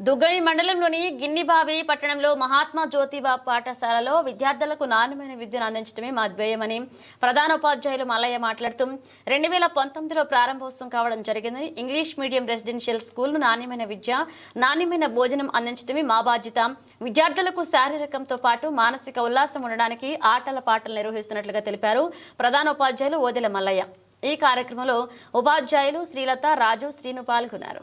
దుగ్గని మండలంలోని గిన్నిబావి పట్టణంలో మహాత్మా జ్యోతిబా పాఠశాలలో విద్యార్థులకు నాణ్యమైన విద్యను అందించడమే మా ధ్యేయమని ప్రధానోపాధ్యాయులు మల్లయ్య మాట్లాడుతూ రెండు వేల పంతొమ్మిదిలో ప్రారంభోత్సవం కావడం జరిగిందని ఇంగ్లీష్ మీడియం రెసిడెన్షియల్ స్కూల్ నాణ్యమైన విద్య నాణ్యమైన భోజనం అందించడమే మా బాధ్యత. విద్యార్థులకు శారీరకంతో పాటు మానసిక ఉల్లాసం ఉండడానికి ఆటల పాటలు నిర్వహిస్తున్నట్లుగా తెలిపారు ప్రధానోపాధ్యాయులు ఓదెల మల్లయ్య. ఈ కార్యక్రమంలో ఉపాధ్యాయులు శ్రీలత రాజు శ్రీను పాల్గొన్నారు.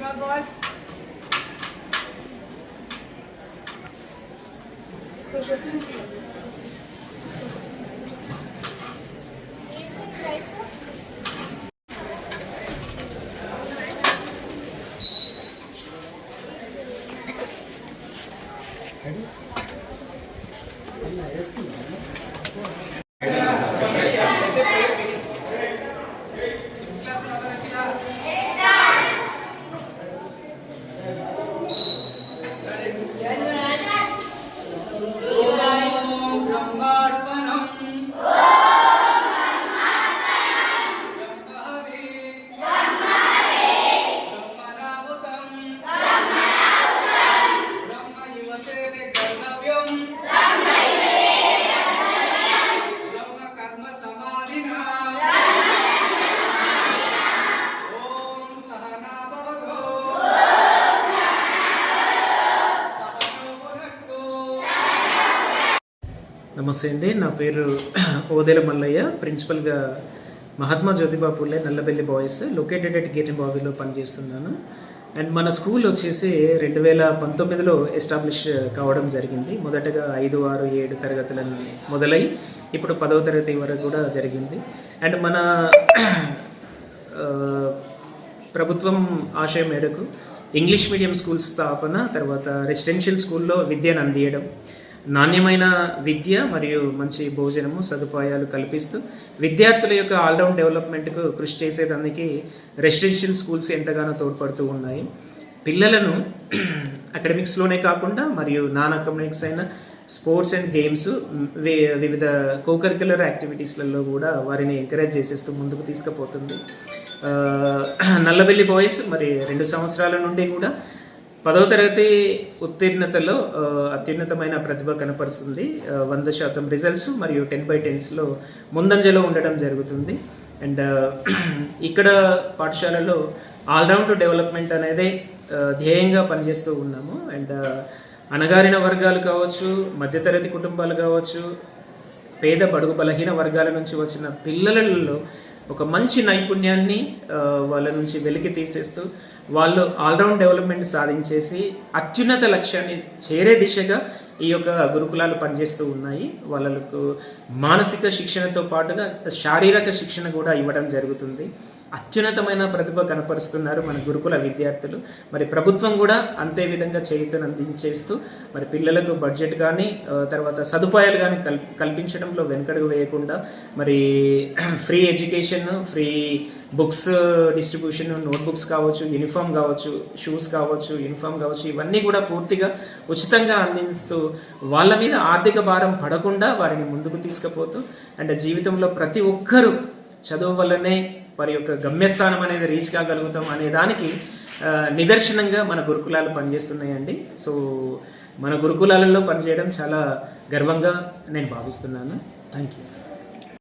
Ja, läuft. నమస్తే అండి. నా పేరు Odela Mallaiah. ప్రిన్సిపల్గా Mahatma Jyotiba Phule Nallabelli boys located at గిరిని బావిలో పనిచేస్తున్నాను. అండ్ మన స్కూల్ వచ్చేసి రెండు వేల పంతొమ్మిదిలో ఎస్టాబ్లిష్ కావడం జరిగింది. మొదటగా ఐదు ఆరు ఏడు తరగతులను మొదలై ఇప్పుడు పదవ తరగతి వరకు కూడా జరిగింది. అండ్ మన ప్రభుత్వం ఆశయం మేరకు ఇంగ్లీష్ మీడియం స్కూల్ స్థాపన తర్వాత రెసిడెన్షియల్ స్కూల్లో విద్యను అందియడం నాణ్యమైన విద్య మరియు మంచి భోజనము సదుపాయాలు కల్పిస్తూ విద్యార్థుల యొక్క ఆల్రౌండ్ డెవలప్మెంట్కు కృషి చేసేదానికి రెసిడెన్షియల్ స్కూల్స్ ఎంతగానో తోడ్పడుతూ ఉన్నాయి. పిల్లలను అకాడమిక్స్లోనే కాకుండా మరియు నాన్ అకాడమిక్స్ అయిన స్పోర్ట్స్ అండ్ గేమ్స్ వి- వివిధ కోకరిక్యులర్ యాక్టివిటీస్లలో కూడా వారిని ఎంకరేజ్ చేసేస్తూ ముందుకు తీసుకుపోతుంది. నల్లబెల్లి బాయ్స్ మరి రెండు సంవత్సరాల నుండి కూడా పదవ తరగతి ఉత్తీర్ణతలో అత్యున్నతమైన ప్రతిభ కనపరుస్తుంది. వంద శాతం రిజల్ట్స్ మరియు టెన్ బై టెన్స్లో ముందంజలో ఉండడం జరుగుతుంది. అండ్ ఇక్కడ పాఠశాలలో ఆల్రౌండ్ డెవలప్మెంట్ అనేది ధ్యేయంగా పనిచేస్తూ ఉన్నాము. అండ్ అణగారిన వర్గాలు కావచ్చు మధ్యతరగతి కుటుంబాలు కావచ్చు పేద బడుగు బలహీన వర్గాల నుంచి వచ్చిన పిల్లలలో ఒక మంచి నైపుణ్యాన్ని వాళ్ళ నుంచి వెలికి తీసేస్తూ వాళ్ళు ఆల్రౌండ్ డెవలప్మెంట్ సాధించేసి అత్యున్నత లక్ష్యాన్ని చేరే దిశగా ఈ యొక్క గురుకులాలు పనిచేస్తూ ఉన్నాయి. వాళ్ళకు మానసిక శిక్షణతో పాటుగా శారీరక శిక్షణ కూడా ఇవ్వడం జరుగుతుంది. అత్యున్నతమైన ప్రతిభ కనపరుస్తున్నారు మన గురుకుల విద్యార్థులు. మరి ప్రభుత్వం కూడా అంతే విధంగా చేయుతను అందించేస్తూ మరి పిల్లలకు బడ్జెట్ కానీ తర్వాత సదుపాయాలు కానీ కల్ కల్పించడంలో వెనుకడుగు వేయకుండా మరి free education free books distribution notebooks కావచ్చు యూనిఫామ్ కావచ్చు షూస్ కావచ్చు యూనిఫామ్ కావచ్చు ఇవన్నీ కూడా పూర్తిగా ఉచితంగా అందిస్తూ వాళ్ళ మీద ఆర్థిక భారం పడకుండా వారిని ముందుకు తీసుకుపోతూ అండ్ జీవితంలో ప్రతి ఒక్కరూ చదువు వల్లనే వారి యొక్క గమ్యస్థానం అనేది రీచ్ కాగలుగుతాం అనే దానికి నిదర్శనంగా మన గురుకులాలు పనిచేస్తున్నాయండి. సో మన గురుకులాలలో పనిచేయడం చాలా గర్వంగా నేను భావిస్తున్నాను. Thank you